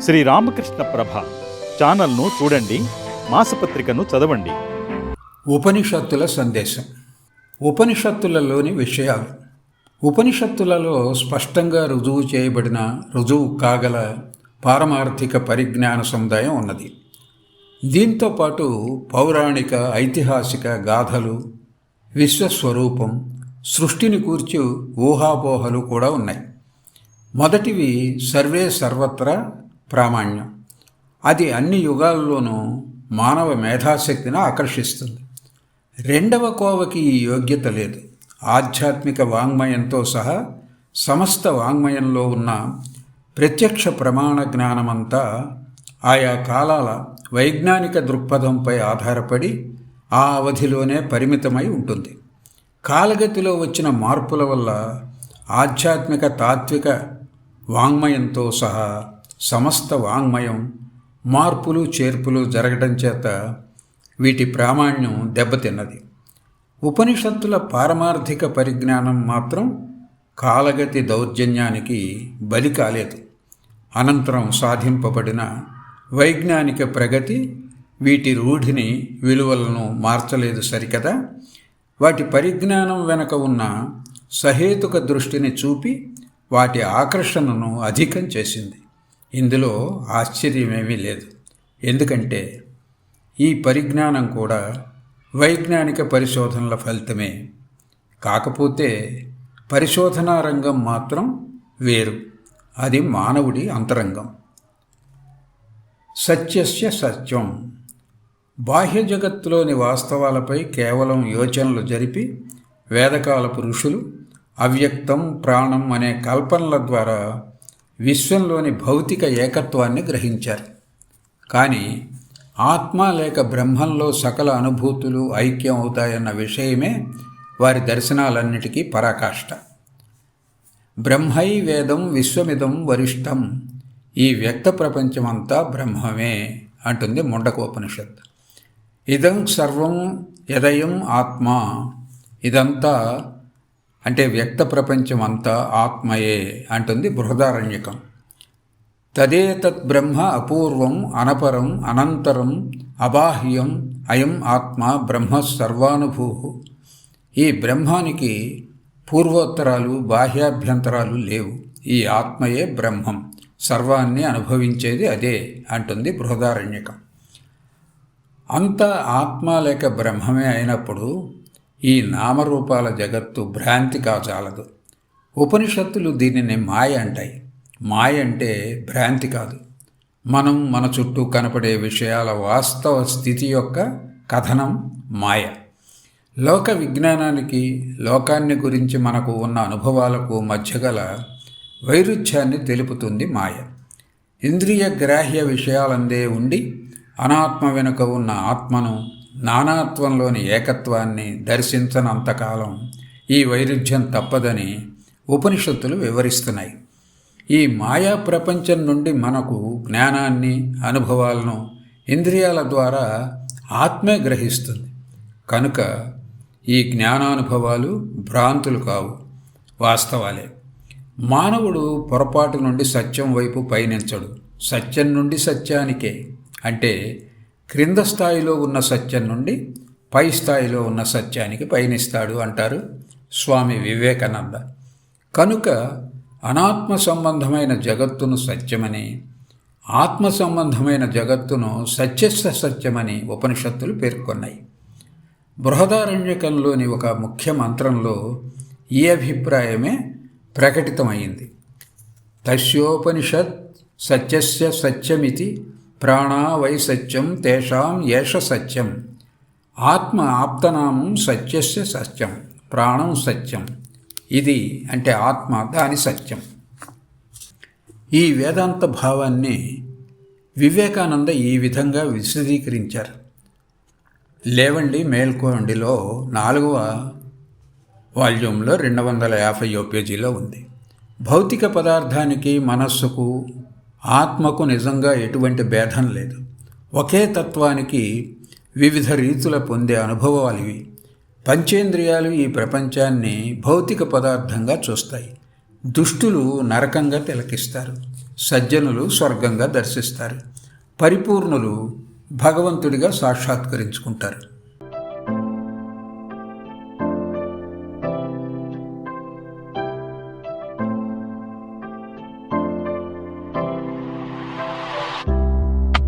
శ్రీ రామకృష్ణ ప్రభ ఛానల్ను చూడండి మాసపత్రికను చదవండి. ఉపనిషత్తుల సందేశం. ఉపనిషత్తులలోని విషయాలు. ఉపనిషత్తులలో స్పష్టంగా రుజువు చేయబడిన రుజువు కాగల పారమార్థిక పరిజ్ఞాన సముదాయం ఉన్నది. దీంతో పాటు పౌరాణిక ఐతిహాసిక గాథలు విశ్వస్వరూపం సృష్టిని కూర్చి ఊహాపోహలు కూడా ఉన్నాయి. మొదటివి సర్వే సర్వత్రా ప్రామాణ్యం. అది అన్ని యుగాల్లోనూ మానవ మేధాశక్తిని ఆకర్షిస్తుంది. రెండవ కోవకి ఈ యోగ్యత లేదు. ఆధ్యాత్మిక వాంగ్మయంతో సహా సమస్త వాంగ్మయంలో ఉన్న ప్రత్యక్ష ప్రమాణ జ్ఞానమంతా ఆయా కాలాల వైజ్ఞానిక దృక్పథంపై ఆధారపడి ఆ అవధిలోనే పరిమితమై ఉంటుంది. కాలగతిలో వచ్చిన మార్పుల వల్ల ఆధ్యాత్మిక తాత్విక వాంగ్మయంతో సహా సమస్త వాంగ్మయం మార్పులు చేర్పులు జరగడం చేత వీటి ప్రామాణ్యం దెబ్బతిన్నది. ఉపనిషత్తుల పారమార్థిక పరిజ్ఞానం మాత్రం కాలగతి దౌర్జన్యానికి బలి కాలేదు. అనంతరం సాధింపబడిన వైజ్ఞానిక ప్రగతి వీటి రూఢిని విలువలను మార్చలేదు సరికదా? వాటి పరిజ్ఞానం వెనక ఉన్న సహేతుక దృష్టిని చూపి వాటి ఆకర్షణను అధికం చేసింది. ఇందులో ఆశ్చర్యమేమీ లేదు. ఎందుకంటే ఈ పరిజ్ఞానం కూడా వైజ్ఞానిక పరిశోధనల ఫలితమే. కాకపోతే పరిశోధనా రంగం మాత్రం వేరు. అది మానవుడి అంతరంగం. సత్యస్య సత్యం. బాహ్య జగత్తులోని వాస్తవాలపై కేవలం యోచనలు జరిపి వేదకాలపు ఋషులు అవ్యక్తం ప్రాణం అనే కల్పనల ద్వారా విశ్వంలోని భౌతిక ఏకత్వాన్ని గ్రహించారు. కానీ ఆత్మ లేక బ్రహ్మంలో సకల అనుభూతులు ఐక్యం అవుతాయన్న విషయమే వారి దర్శనాలన్నిటికీ పరాకాష్ట. బ్రహ్మై వేదం విశ్వమిదం వరిష్టం. ఈ వ్యక్త ప్రపంచమంతా బ్రహ్మమే అంటుంది ముండకోపనిషత్ ఇదం సర్వం యదయం ఆత్మ. ఇదంతా అంటే వ్యక్త ప్రపంచం అంతా ఆత్మయే అంటుంది బృహదారణ్యకం. తదేతత్ బ్రహ్మ అపూర్వం అనపరం అనంతరం అబాహ్యం అయం ఆత్మ బ్రహ్మ సర్వానుభూ ఈ బ్రహ్మానికి పూర్వోత్తరాలు బాహ్యాభ్యంతరాలు లేవు. ఈ ఆత్మయే బ్రహ్మం. సర్వాన్ని అనుభవించేది అదే అంటుంది బృహదారణ్యకం. అంత ఆత్మ లేక బ్రహ్మమే అయినప్పుడు ఈ నామరూపాల జగత్తు భ్రాంతి కాచాలదు. ఉపనిషత్తులు దీనిని మాయ అంటాయి. మాయ అంటే భ్రాంతి కాదు. మనం మన చుట్టూ కనపడే విషయాల వాస్తవ స్థితి యొక్క కథనం మాయ. లోక విజ్ఞానానికి లోకాన్ని గురించి మనకు ఉన్న అనుభవాలకు మధ్యగల వైరుధ్యాన్ని తెలుపుతుంది మాయ. ఇంద్రియ గ్రాహ్య విషయాలందే ఉండి అనాత్మ వెనుక ఉన్న ఆత్మను నానాత్వంలోని ఏకత్వాన్ని దర్శించనంతకాలం ఈ వైరుధ్యం తప్పదని ఉపనిషత్తులు వివరిస్తున్నాయి. ఈ మాయా ప్రపంచం నుండి మనకు జ్ఞానాన్ని అనుభవాలను ఇంద్రియాల ద్వారా ఆత్మే గ్రహిస్తుంది. కనుక ఈ జ్ఞానానుభవాలు భ్రాంతులు కావు వాస్తవాలే. మానవుడు పొరపాటు నుండి సత్యం వైపు పయనించడు. సత్యం నుండి సత్యానికే. అంటే క్రింద స్థాయిలో ఉన్న సత్యం నుండి పై స్థాయిలో ఉన్న సత్యానికి పయనిస్తాడు అంటారు స్వామి వివేకానంద. కనుక అనాత్మ సంబంధమైన జగత్తును సత్యమని ఆత్మ సంబంధమైన జగత్తును సత్యస్థ సత్యమని ఉపనిషత్తులు పేర్కొన్నాయి. బృహదారణ్యకంలోని ఒక ముఖ్య మంత్రంలో ఈ అభిప్రాయమే ప్రకటితమైంది తస్యోపనిషత్ సత్యస్య సత్యమితి ప్రాణా వై సత్యం తేషాం ఏష సత్యం. ఆత్మ ఆప్తనామం సత్యస్య సత్యం. ప్రాణం సత్యం. ఇది అంటే ఆత్మ దాని సత్యం. ఈ వేదాంత భావాన్ని వివేకానంద ఈ విధంగా విశదీకరించారు. లేవండి మేల్కోండిలో నాలుగవ వాల్యూమ్లో రెండు వందల యాభై పేజీలో ఉంది. భౌతిక పదార్థానికి మనస్సుకు ఆత్మకు నిజంగా ఎటువంటి భేదం లేదు. ఒకే తత్వానికి వివిధ రీతుల పొందే అనుభవాలు ఇవి. పంచేంద్రియాలు ఈ ప్రపంచాన్ని భౌతిక పదార్థంగా చూస్తాయి. దుష్టులు నరకంగా తిలకిస్తారు. సజ్జనులు స్వర్గంగా దర్శిస్తారు. పరిపూర్ణులు భగవంతుడిగా సాక్షాత్కరించుకుంటారు.